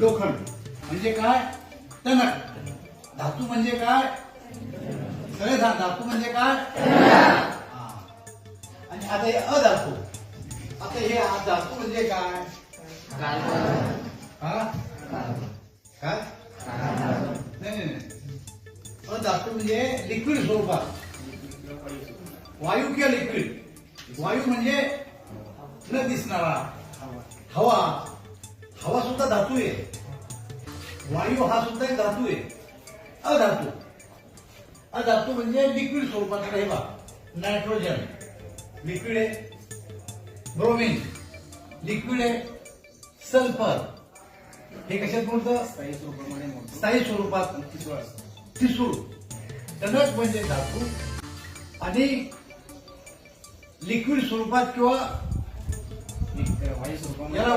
लोखंड. म्हणजे काय? टणक धातू म्हणजे काय? सगळे सांग धातू म्हणजे काय? हा. आणि आता हे अधातू. आता हे धातू म्हणजे काय? हा? काय? नाही नाही नाही. अधातू म्हणजे लिक्विड स्वरूपात. वायू किंवा लिक्विड वायू म्हणजे न दिसणारा. हवा. हवा सुद्धा धातू आहे. वायू हा सुद्धा एक धातू आहे. अधातू. अधातू म्हणजे लिक्विड स्वरूपात हे बा नायट्रोजन लिक्विड आहे. ब्रोमिन लिक्विड आहे. सल्फर हे कशात बोलतं स्थायी स्वरूपामध्ये स्थायी स्वरूपात. ठिसूळ टणक म्हणजे धातू. आणि लिक्विड स्वरूपात किंवा याला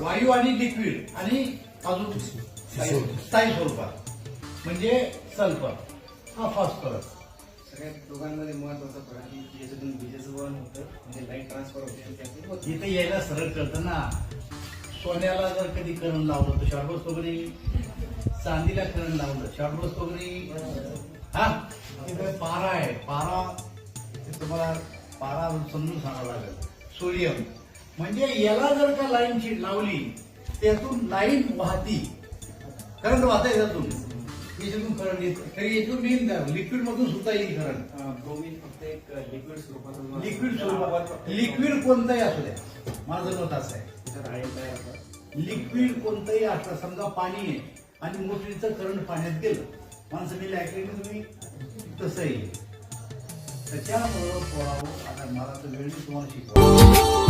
वायू आणि लिक्विड आणि अजून स्थायी स्वरूपात म्हणजे सल्फर. हा फॉस्फरस सगळ्यात दोघांमध्ये महत्त्वाचा फरक आहे की याच्यातून विजेचं वहन होतं म्हणजे लाइट ट्रान्सफर होते. इथे यायला सरळ कळतं ना. सोन्याला जर कधी करंट लावलं तर शॉर्ट बसतो की नाही चांदीला करंट लावलं शॉर्ट बसतो की नाही हा पारा आहे. पारा तुम्हाला पारा समजून सांगावं लागेल. सोडियम. म्हणजे याला जर का लाईन लावली त्यातून लाईन वाहती. करंट वाहता त्यातून. याच्यातून करंट येत तरी यातून मेन लिक्विड मधून सुद्धा येईल करंट ब्रोमीन फक्त एक लिक्विड स्वरूपात लिक्विड स्वरूपात लिक्विड कोणतंही असू द्या. माझं मत असं आहे. लिक्विड कोणतंही असलं समजा पाणी आहे आणि मोटरीचं करंट पाण्यात गेलं माणसं मी ऐकले तुम्ही? तसंही. आहे. त्याच्यामुळं आता मला तर वेळ तुम्हाला शिकवा